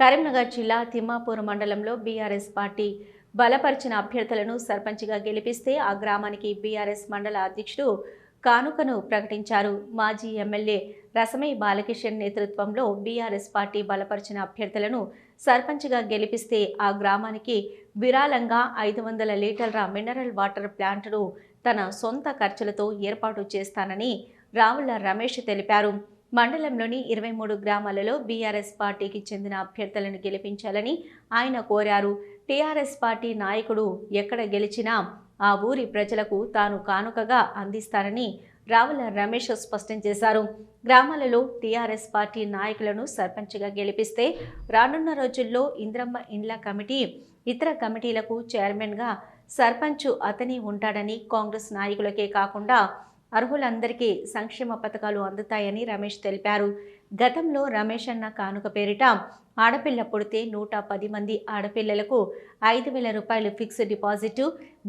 కరీంనగర్ జిల్లా తిమ్మాపూర్ మండలంలో BRS party బలపరిచిన అభ్యర్థులను సర్పంచ్గా గెలిపిస్తే ఆ గ్రామానికి బీఆర్ఎస్ మండల అధ్యక్షుడు కానుకను ప్రకటించారు. మాజీ ఎమ్మెల్యే రసమై బాలకిషన్ నేతృత్వంలో బీఆర్ఎస్ పార్టీ బలపరిచిన అభ్యర్థులను సర్పంచ్గా గెలిపిస్తే ఆ గ్రామానికి విరాళంగా ఐదు వందల లీటర్ల మినరల్ వాటర్ ప్లాంట్ను తన సొంత ఖర్చులతో ఏర్పాటు చేస్తానని రావుల రమేష్ తెలిపారు. మండలంలోని ఇరవై మూడు గ్రామాలలో బీఆర్ఎస్ పార్టీకి చెందిన అభ్యర్థులను గెలిపించాలని ఆయన కోరారు. టీఆర్ఎస్ పార్టీ నాయకుడు ఎక్కడ గెలిచినా ఆ ఊరి ప్రజలకు తాను కానుకగా అందిస్తానని రావుల రమేష్ స్పష్టం చేశారు. గ్రామాలలో టీఆర్ఎస్ పార్టీ నాయకులను సర్పంచ్గా గెలిపిస్తే రానున్న రోజుల్లో ఇంద్రమ్మ ఇండ్ల కమిటీ ఇతర కమిటీలకు చైర్మన్గా సర్పంచ్ అతని ఉంటాడని కాంగ్రెస్ నాయకులకే కాకుండా అర్హులందరికీ సంక్షేమ పథకాలు అందుతాయని రమేష్ తెలిపారు. గతంలో రమేష్ అన్న కానుక పేరిట ఆడపిల్ల పుడితే నూట పది మంది ఆడపిల్లలకు ఐదు వేల రూపాయలు ఫిక్స్డ్ డిపాజిట్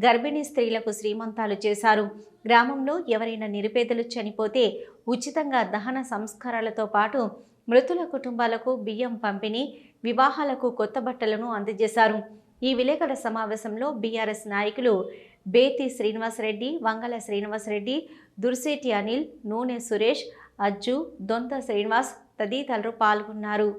గర్భిణీ స్త్రీలకు శ్రీమంతాలు చేశారు. గ్రామంలో ఎవరైనా నిరుపేదలు చనిపోతే ఉచితంగా దహన సంస్కారాలతో పాటు మృతుల కుటుంబాలకు బియ్యం పంపిణీ వివాహాలకు కొత్త బట్టలను అందజేశారు. ఈ విలేకరుల సమావేశంలో బీఆర్ఎస్ నాయకులు బేతి శ్రీనివాసరెడ్డి వంగల శ్రీనివాసరెడ్డి దుర్సేటి అనిల్ నూనె సురేష్ అజ్జు దొంత శ్రీనివాస్ తదితరులు పాల్గొన్నారు.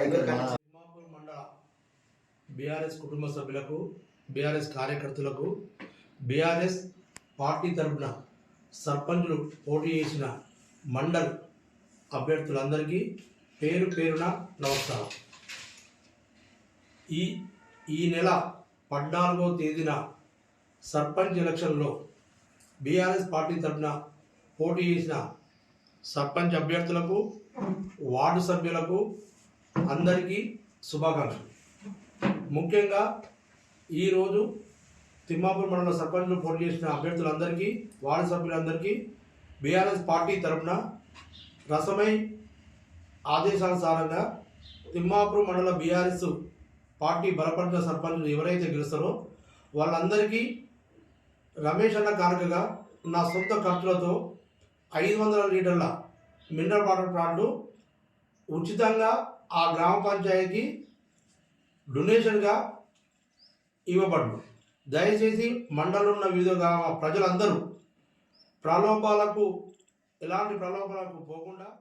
మండల బీఆర్ఎస్ కుటుంబ సభ్యులకు బీఆర్ఎస్ కార్యకర్తలకు బీఆర్ఎస్ పార్టీ తరపున సర్పంచులు పోటీ చేసిన మండల్ అభ్యర్థులందరికీ పేరు పేరున నమస్కారం. ఈ ఈ నెల పద్నాలుగో తేదీన సర్పంచ్ ఎలక్షన్లో బీఆర్ఎస్ పార్టీ తరపున పోటీ చేసిన సర్పంచ్ అభ్యర్థులకు వార్డు సభ్యులకు అందరికీ శుభాకాంక్షలు. ముఖ్యంగా ఈరోజు తిమ్మాపూర్ మండల సర్పంచ్ను పోటీ చేసిన అభ్యర్థులందరికీ వార్డు సభ్యులందరికీ బీఆర్ఎస్ పార్టీ తరపున రసమై ఆదేశానుసారంగా తిమ్మాపూర్ మండల బీఆర్ఎస్ పార్టీ బలపడిన సర్పంచులు ఎవరైతే గెలుస్తారో వాళ్ళందరికీ రమేష్ అన్న కానుకగా నా సొంత ఖర్చులతో ఐదు వందల లీటర్ల మినరల్ వాటర్ ప్లాంట్ ఉచితంగా ఆ గ్రామ పంచాయతీకి డొనేషన్గా ఇవ్వబడును. దయచేసి మండలున్న ఉన్న వివిధ గ్రామ ప్రజలందరూ ప్రలోభాలకు ఎలాంటి ప్రలోభాలకు పోకుండా